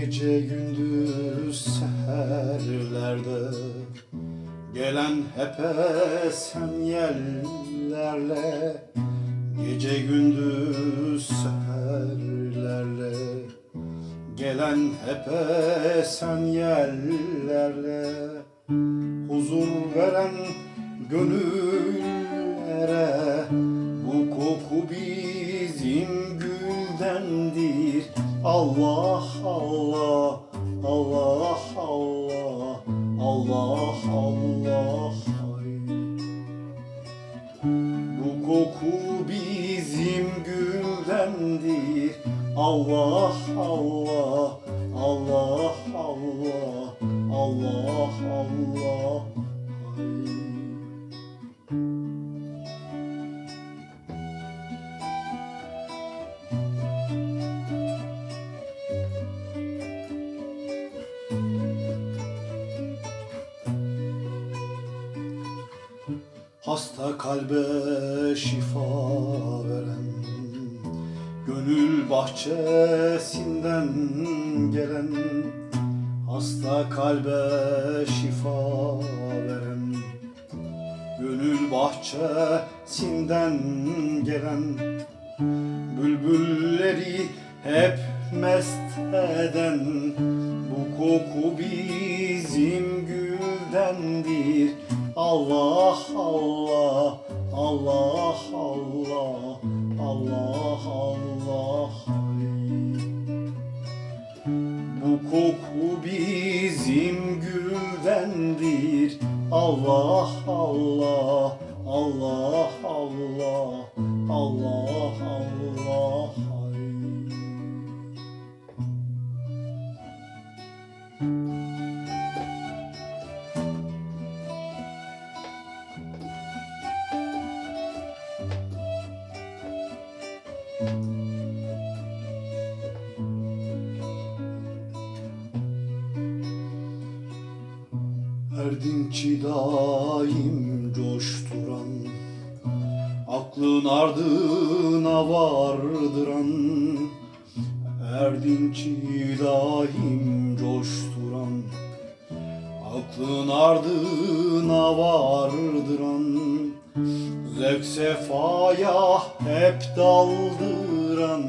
Gece gündüz seherlerde Gelen hep esen yellerle Gece gündüz seherlerle Gelen hep esen yerlerle Huzur veren gönüllere Bu koku bizim güldendir Allah Allah Allah Allah Allah Allah ay. Bu koku bizim güldendir Allah Allah Allah Allah Allah Allah Hasta kalbe şifa veren Gönül bahçesinden gelen Hasta kalbe şifa veren Gönül bahçesinden gelen Bülbülleri hep mest eden Bu koku bizim güldendir Allah Allah Allah Allah Allah Allah. Bu koku bizim güldendir Allah Allah Allah Allah Allah Allah Erdinçi daim coşturan Aklın ardına vardıran. Erdinçi daim coşturan Aklın ardına vardıran Zevk sefaya hep daldıran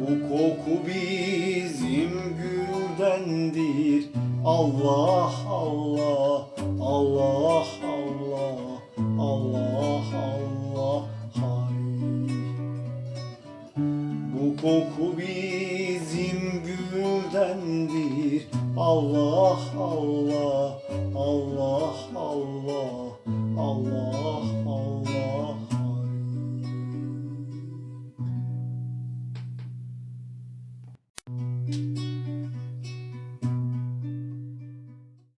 Bu koku bizim güldendir Allah Allah Allah Allah Allah Allah hay. Bu koku bizim güldendir Allah Allah Allah Allah Allah